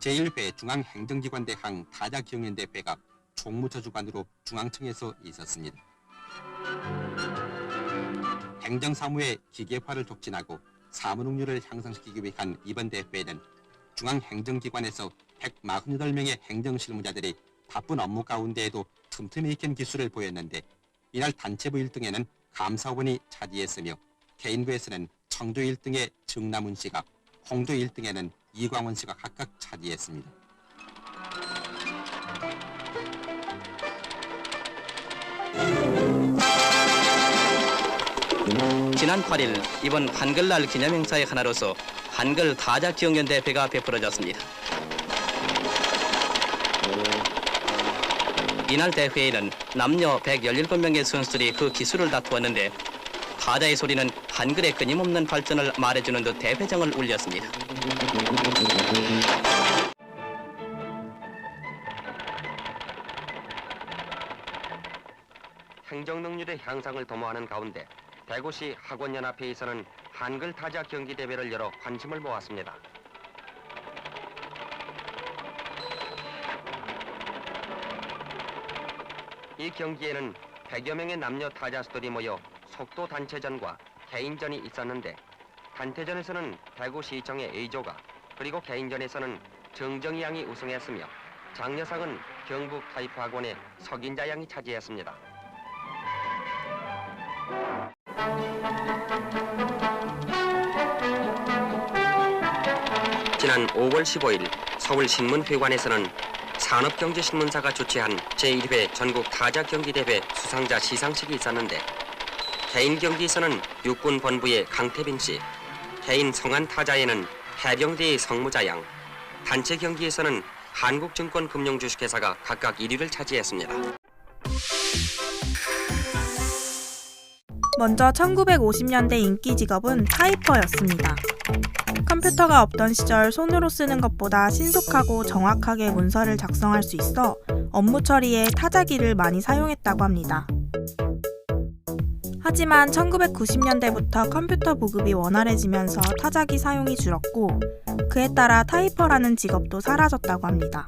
제1회 중앙행정기관대항 타자경연대회가 총무처 주관으로 중앙청에서 있었습니다. 행정사무의 기계화를 촉진하고 사무능률을 향상시키기 위한 이번 대회는 중앙행정기관에서 148명의 행정실무자들이 바쁜 업무 가운데에도 틈틈이 익힌 기술을 보였는데 이날 단체부 1등에는 감사원이 차지했으며 개인부에서는 청도 1등의 정남훈 씨가 홍도 1등에는 이광원 씨가 각각 차지했습니다. 지난 8일 이번 한글날 기념행사의 하나로서 한글 타자 기억연 대회가 베풀어졌습니다. 이날 대회에는 남녀 117명의 선수들이 그 기술을 다투었는데 타자의 소리는 한글의 끊임없는 발전을 말해주는 듯 대회장을 울렸습니다. 행정 능률의 향상을 도모하는 가운데 대구시 학원연합회에서는 한글 타자 경기 대회를 열어 관심을 모았습니다. 이 경기에는 100여 명의 남녀 타자수들이 모여 속도 단체전과 개인전이 있었는데 단체전에서는 대구시청의 A조가 그리고 개인전에서는 정정희 양이 우승했으며 장려상은 경북 타이프 학원의 석인자 양이 차지했습니다. 지난 5월 15일 서울신문회관에서는 산업경제신문사가 주최한 제1회 전국 타자경기대회 수상자 시상식이 있었는데 개인 경기에서는 육군 본부의 강태빈 씨, 개인 성안 타자에는 해병대의 성무자 양, 단체 경기에서는 한국증권금융주식회사가 각각 1위를 차지했습니다. 먼저 1950년대 인기 직업은 타이퍼였습니다. 컴퓨터가 없던 시절 손으로 쓰는 것보다 신속하고 정확하게 문서를 작성할 수 있어 업무 처리에 타자기를 많이 사용했다고 합니다. 하지만 1990년대부터 컴퓨터 보급이 원활해지면서 타자기 사용이 줄었고 그에 따라 타이퍼라는 직업도 사라졌다고 합니다.